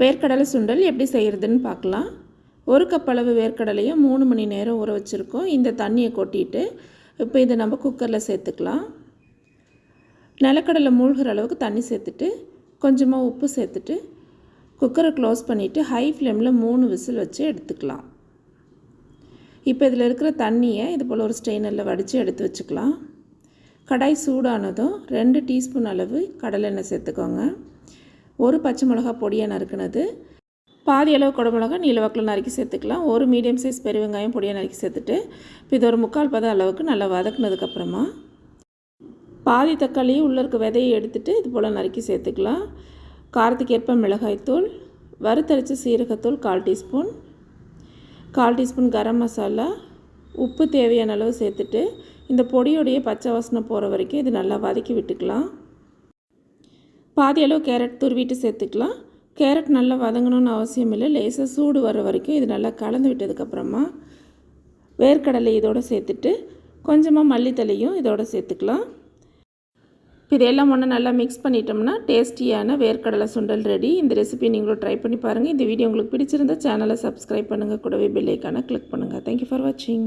வேர்க்கடலை சுண்டல் எப்படி செய்கிறதுன்னு பார்க்கலாம். ஒரு கப் அளவு வேர்க்கடலையை மூணு மணி நேரம் ஊற வச்சுருக்கோம். இந்த தண்ணியை கொட்டிட்டு இப்போ இதை நம்ம குக்கரில் சேர்த்துக்கலாம். நிலக்கடலை மூழ்கிற அளவுக்கு தண்ணி சேர்த்துட்டு கொஞ்சமாக உப்பு சேர்த்துட்டு குக்கரை க்ளோஸ் பண்ணிவிட்டு ஹை ஃப்ளேமில் மூணு விசில் வச்சு எடுத்துக்கலாம். இப்போ இதில் இருக்கிற தண்ணியை இது போல் ஒரு ஸ்ட்ரெயினரில் வடித்து எடுத்து வச்சுக்கலாம். கடாய் சூடானதும் ரெண்டு டீஸ்பூன் அளவு கடலெண்ணெய் சேர்த்துக்கோங்க. ஒரு பச்சை மிளகா பொடியாக நறுக்கினது. பாதி அளவு குடமிளகா நீலவாக்கில் நறுக்கி சேர்த்துக்கலாம். ஒரு மீடியம் சைஸ் பெரிய வெங்காயம் பொடியாக நறுக்கி சேர்த்துட்டு இப்போ இது ஒரு முக்கால் பதம் அளவுக்கு நல்லா வதக்குனதுக்கப்புறமா பாதி தக்காளியும் உள்ளே இருக்க விதையை எடுத்துகிட்டு இது போல் நறுக்கி சேர்த்துக்கலாம். காரத்துக்கு ஏற்ப மிளகாய்த்தூள் வறுத்தரைச்ச சீரகத்தூள் கால் டீஸ்பூன் கால் டீஸ்பூன் கரம் மசாலா உப்பு தேவையான அளவு சேர்த்துட்டு இந்த பொடியோடைய பச்சை வாசனை போகிற வரைக்கும் இது நல்லா வதக்கி விட்டுக்கலாம். பாதி அளவு கேரட் துருவிட்டு சேர்த்துக்கலாம். கேரட் நல்லா வதங்கணும்னு அவசியம் இல்லை. லேசாக சூடு வர வரைக்கும் இது நல்லா கலந்து விட்டதுக்கப்புறமா வேர்க்கடலை இதோடு சேர்த்துட்டு கொஞ்சமாக மல்லித்தலையும் இதோடு சேர்த்துக்கலாம். இதெல்லாம் ஒன்று நல்லா மிக்ஸ் பண்ணிட்டோம்னா டேஸ்டியான வேர்க்கடலை சுண்டல் ரெடி. இந்த ரெசிபி நீங்களும் ட்ரை பண்ணி பாருங்கள் இந்த வீடியோ உங்களுக்கு பிடிச்சிருந்தா சேனலை சப்ஸ்கிரைப் பண்ணுங்கள் கூடவே பெல்லைக்கான கிளிக் பண்ணுங்கள் தேங்க்யூ ஃபார் வாட்சிங்